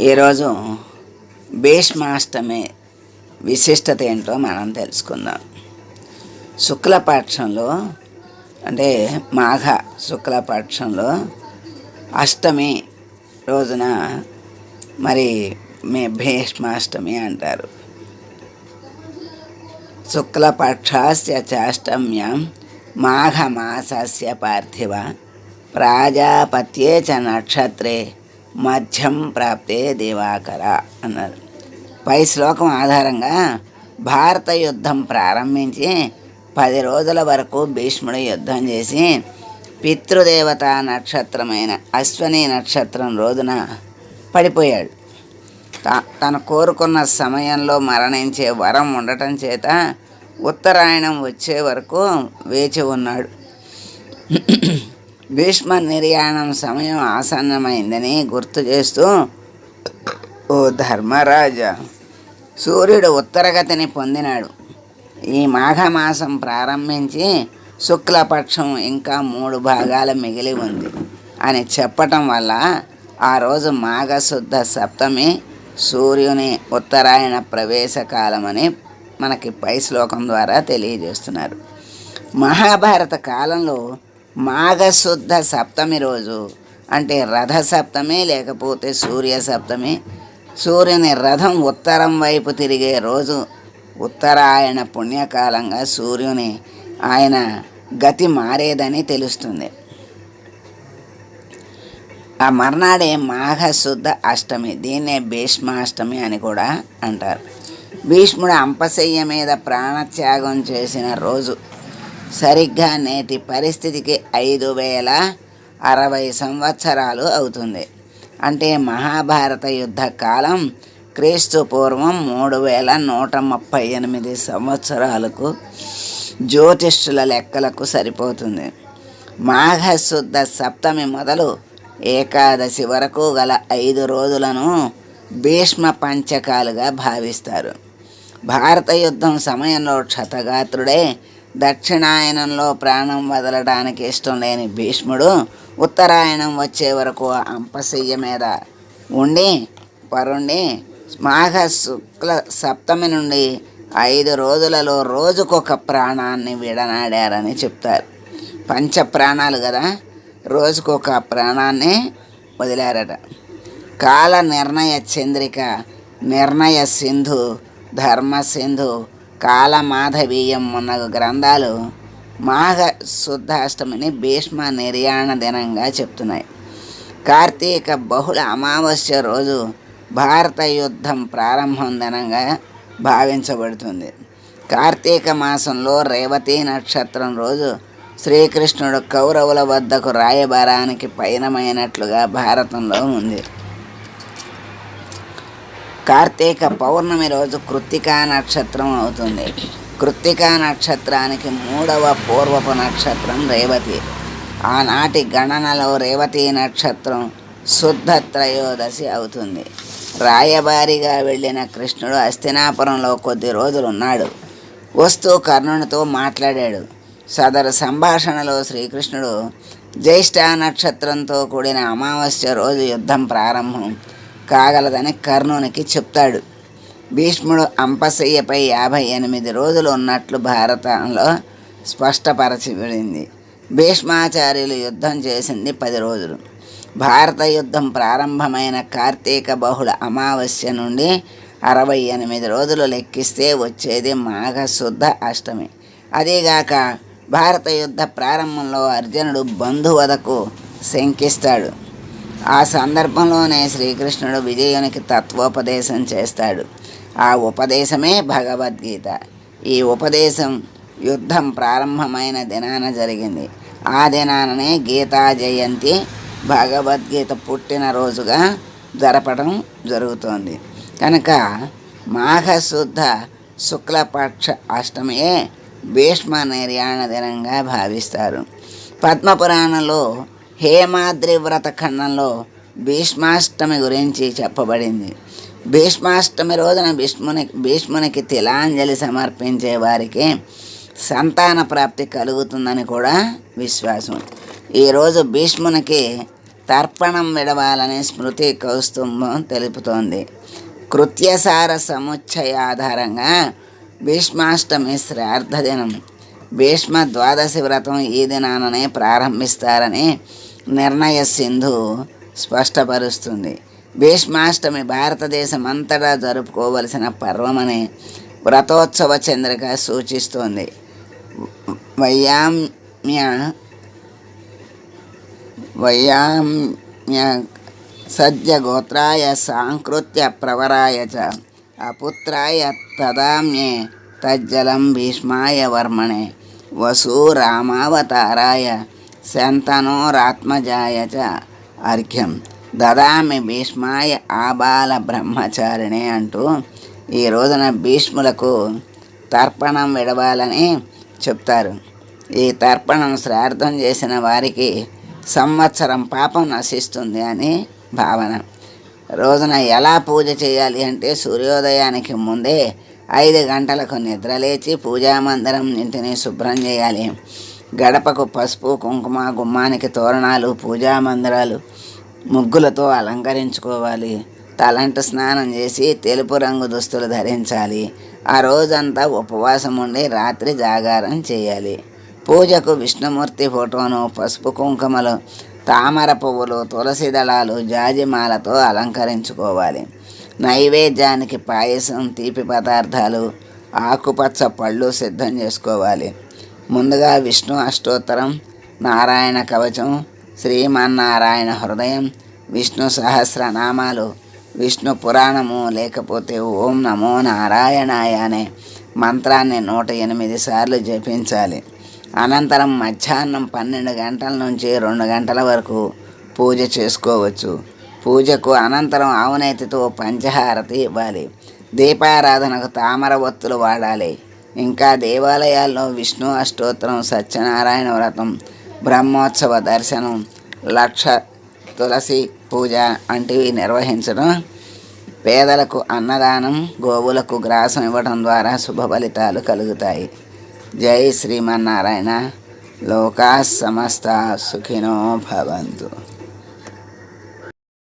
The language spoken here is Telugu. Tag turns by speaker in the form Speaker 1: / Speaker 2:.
Speaker 1: ఈరోజు భీష్మాష్టమి విశిష్టత ఏంటో మనం తెలుసుకుందాం. శుక్లపక్షంలో అంటే మాఘ శుక్లపక్షంలో అష్టమి రోజున మరి మే భీష్మాష్టమి అంటారు. శుక్లపక్షాస్య చాష్టమ్యం మాఘమాసస్య పార్థివ ప్రాజాపత్యే చ నక్షత్రే మధ్యం ప్రాప్తే దివాకర అన్నారు. పై శ్లోకం ఆధారంగా భారత యుద్ధం ప్రారంభించి పది రోజుల వరకు భీష్ముడు యుద్ధం చేసి పితృదేవత నక్షత్రమైన అశ్వని నక్షత్రం రోజున పడిపోయాడు. తను కోరుకున్న సమయంలో మరణించే వరం ఉండటం చేత ఉత్తరాయణం వచ్చే వరకు వేచి ఉన్నాడు. భీష్మ నిర్యాణం సమయం ఆసన్నమైందని గుర్తు చేస్తూ ఓ ధర్మరాజా సూర్యుడు ఉత్తరగతిని పొందినాడు. ఈ మాఘమాసం ప్రారంభించి శుక్లపక్షం ఇంకా మూడు భాగాలు మిగిలి ఉంది. అని చెప్పటం వల్ల ఆ రోజు మాఘశుద్ధ సప్తమి సూర్యుని ఉత్తరాయణ ప్రవేశ కాలమని మనకి పై శ్లోకం ద్వారా తెలియజేస్తున్నారు. మహాభారత కాలంలో మాఘశుద్ధ సప్తమి రోజు. అంటే రథ సప్తమి లేకపోతే సూర్య సప్తమి సూర్యుని రథం ఉత్తరం వైపు తిరిగే రోజు ఉత్తరాయణ పుణ్యకాలంగా సూర్యుని ఆయన గతి మారేదని తెలుస్తుంది. ఆ మర్నాడే మాఘశుద్ధ అష్టమి దీన్నే భీష్మాష్టమి అని కూడా అంటారు. భీష్ముడు అంపశయ్య మీద ప్రాణత్యాగం చేసిన రోజు సరిగ్గా నేటి పరిస్థితికి ఐదు వేల అరవై సంవత్సరాలు అవుతుంది. అంటే మహాభారత యుద్ధ కాలం క్రీస్తు పూర్వం మూడు వేల నూట ముప్పై ఎనిమిది సంవత్సరాలకు జ్యోతిష్యుల లెక్కలకు సరిపోతుంది. మాఘశుద్ధ సప్తమి మొదలు ఏకాదశి వరకు గల ఐదు రోజులను భీష్మ పంచకాలుగా భావిస్తారు. భారత యుద్ధం సమయంలో క్షతగాత్రుడే దక్షిణాయనంలో ప్రాణం వదలడానికి ఇష్టం లేని భీష్ముడు ఉత్తరాయణం వచ్చే వరకు అంపశయ్య మీద ఉండి పరుణ్ణి మాఘ శుక్ల సప్తమి నుండి ఐదు రోజులలో రోజుకొక ప్రాణాన్ని విడనాడారని చెప్తారు. పంచ ప్రాణాలు కదా రోజుకొక ప్రాణాన్ని వదిలారట. కాల నిర్ణయ చంద్రిక నిర్ణయ సింధు ధర్మ సింధు కాలమాధవీయం మొన్నగు గ్రంథాలు మాఘ శుద్ధాష్టమిని భీష్మ నిర్యాణ దినంగా చెప్తున్నాయి. కార్తీక బహుళ అమావాస్య రోజు భారత యుద్ధం ప్రారంభం దినంగా భావించబడుతుంది. కార్తీక మాసంలో రేవతి నక్షత్రం రోజు శ్రీకృష్ణుడు కౌరవుల వద్దకు రాయబారానికి పయనమైనట్లుగా భారతంలో ఉంది. కార్తీక పౌర్ణమి రోజు కృత్తికా నక్షత్రం అవుతుంది. కృత్తికా నక్షత్రానికి మూడవ పూర్వపు నక్షత్రం రేవతి. ఆనాటి గణనలో రేవతి నక్షత్రం శుద్ధ త్రయోదశి అవుతుంది. రాయబారిగా వెళ్ళిన కృష్ణుడు హస్తినాపురంలో కొద్ది రోజులు ఉన్నాడు వస్తూ కర్ణునితో మాట్లాడాడు. సదరు సంభాషణలో శ్రీకృష్ణుడు జ్యేష్ఠ నక్షత్రంతో కూడిన అమావాస్య రోజు యుద్ధం ప్రారంభం. కాగలదని కర్ణునికి చెప్తాడు. భీష్ముడు అంపశయ్యపై యాభై ఎనిమిది రోజులు ఉన్నట్లు భారతంలో స్పష్టపరచబడింది భీష్మాచార్యులు యుద్ధం చేసింది పది రోజులు. భారత యుద్ధం ప్రారంభమైన కార్తీక బహుళ అమావాస్య నుండి అరవై ఎనిమిది రోజులు లెక్కిస్తే వచ్చేది మాఘశుద్ధ అష్టమి. అదేగాక భారత యుద్ధ ప్రారంభంలో అర్జునుడు బంధువదకు శంకిస్తాడు. ఆ సందర్భంలోనే శ్రీకృష్ణుడు విజయునికి తత్వోపదేశం చేస్తాడు. ఆ ఉపదేశమే భగవద్గీత. ఈ ఉపదేశం యుద్ధం ప్రారంభమైన దినాన జరిగింది. ఆ దినాననే గీతా జయంతి భగవద్గీత పుట్టినరోజుగా జరపడం జరుగుతోంది. కనుక మాఘశుద్ధ శుక్లపక్ష అష్టమియే భీష్మ నిర్యాణ దినంగా భావిస్తారు. పద్మపురాణంలో హేమాద్రి వ్రత ఖండంలో భీష్మాష్టమి గురించి చెప్పబడింది. భీష్మాష్టమి రోజున భీష్ముని భీష్మునికి తిలాంజలి సమర్పించే వారికి సంతాన ప్రాప్తి కలుగుతుందని కూడా విశ్వాసం. ఈరోజు భీష్మునికి తర్పణం విడవాలని స్మృతి కౌస్తుంభం తెలుపుతోంది. కృత్యసార సముచ్చయ ఆధారంగా భీష్మాష్టమి శ్రార్థ దినం భీష్మ ద్వాదశి వ్రతం ఈ దినాననే ప్రారంభిస్తారని నిర్ణయ సింధు స్పష్టపరుస్తుంది. భీష్మాష్టమి భారతదేశం అంతటా జరుపుకోవలసిన పర్వమని వ్రతోత్సవ చంద్రిక సూచిస్తోంది. వైయామ్య వైయామ్య సద్య గోత్రాయ సాంకృత్య ప్రవరాయ చ అపుత్రాయ తదామ్యే తజ్జలం భీష్మాయ వర్మణే వసూ రామావతారాయ శంతనోరాత్మజాయ అర్ఘ్యం. దదామి భీష్మాయ ఆబాల బ్రహ్మచారిణి అంటూ ఈ రోజున భీష్ములకు తర్పణం విడవాలని చెప్తారు. ఈ తర్పణం శ్రార్థం చేసిన వారికి సంవత్సరం పాపం నశిస్తుంది అని భావన. రోజున ఎలా పూజ చేయాలి అంటే సూర్యోదయానికి ముందే ఐదు గంటలకు నిద్రలేచి పూజామందిరం ఇంటిని శుభ్రం చేయాలి. గడపకు పసుపు కుంకుమ గుమ్మానికి తోరణాలు పూజా మందిరాలు ముగ్గులతో అలంకరించుకోవాలి. తలంటు స్నానం చేసి తెలుపు రంగు దుస్తులు ధరించాలి. ఆ రోజంతా ఉపవాసం ఉండి రాత్రి జాగారం చేయాలి. పూజకు విష్ణుమూర్తి ఫోటోను పసుపు కుంకుమలు తామర పువ్వులు తులసి దళాలు జాజిమాలతో అలంకరించుకోవాలి. నైవేద్యానికి పాయసం తీపి పదార్థాలు ఆకుపచ్చ పళ్ళు సిద్ధం చేసుకోవాలి. ముందుగా విష్ణు అష్టోత్తరం నారాయణ కవచం శ్రీమన్నారాయణ హృదయం విష్ణు సహస్రనామాలు విష్ణు పురాణము లేకపోతే ఓం నమో నారాయణాయ అనే మంత్రాన్ని నూట ఎనిమిది సార్లు జపించాలి. అనంతరం మధ్యాహ్నం పన్నెండు గంటల నుంచి రెండు గంటల వరకు పూజ చేసుకోవచ్చు. పూజకు అనంతరం ఆవునేతితో పంచహారతి ఇవ్వాలి. దీపారాధనకు తామర ఒత్తులు వాడాలి. ఇంకా దేవాలయాల్లో విష్ణు అష్టోత్తరం సత్యనారాయణ వ్రతం బ్రహ్మోత్సవ దర్శనం లక్ష తులసి పూజ వంటివి నిర్వహించడం పేదలకు అన్నదానం గోవులకు గ్రాసం ఇవ్వడం ద్వారా శుభ ఫలితాలు కలుగుతాయి. జై శ్రీమన్నారాయణ. లోకా సమస్త సుఖినో భవంతు.